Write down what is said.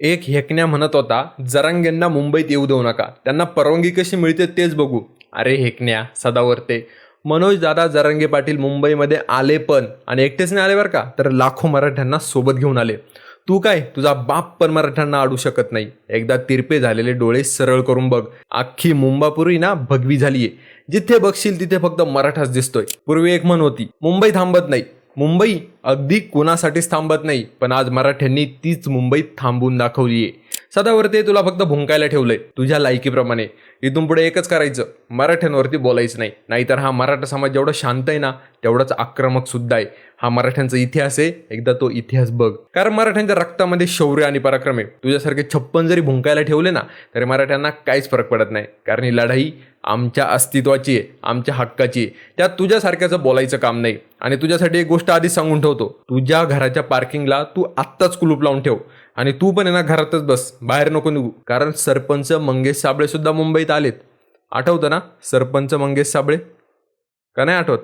एक हेकण्या म्हणत होता जरांगेंना मुंबईत येऊ देऊ नका. त्यांना परवानगी कशी मिळते तेच बघू. अरे हेकण्या सदावरते. मनोज दादा जरांगे पाटील मुंबईमध्ये आले पण आणि एकटेच नाही आले बरं का? तर लाखो मराठ्यांना सोबत घेऊन आले. तू काय? तुझा बाप पण मराठ्यांना आडू शकत नाही. एकदा तिरपे झालेले डोळे सरळ करून बघ. अख्खी मुंबापुरी ना भगवी झालीये. जिथे बघशील तिथे फक्त मराठाच दिसतोय. पूर्वी एक म्हण होती मुंबई थांबत नाही. मुंबई अगदी कोणासाठीच थांबत नाही पण आज मराठ्यांनी तीच मुंबई थांबून दाखवली आहे सदावरती तुला फक्त भुंकायला ठेवलंय तुझ्या लायकीप्रमाणे. इथून पुढे एकच करायचं मराठ्यांवरती बोलायचं नाही. नाहीतर हा मराठा समाज जेवढा शांत आहे ना तेवढाच आक्रमक सुद्धा आहे. हा मराठ्यांचा इतिहास आहे एकदा तो इतिहास बघ. कारण मराठ्यांच्या रक्तामध्ये शौर्य आणि पराक्रम आहे. तुझ्यासारखे छप्पन जरी भुंकायला ठेवले ना तरी मराठ्यांना काहीच फरक पडत नाही. कारण ही लढाई आमच्या अस्तित्वाची आहे आमच्या हक्काची आहे. त्यात तुझ्यासारख्याचं बोलायचं काम नाही. आणि तुझ्यासाठी एक गोष्ट आधी सांगून ठेवतो. तुझ्या घराच्या पार्किंगला तू आत्ताच कुलूप लावून ठेव. आणि तू पण आहे ना घरातच बस बाहेर नको निघू. कारण सरपंच मंगेश साबळे सुद्धा मुंबईत आलेत. आठवतं ना सरपंच मंगेश साबळे? का नाही आठवत?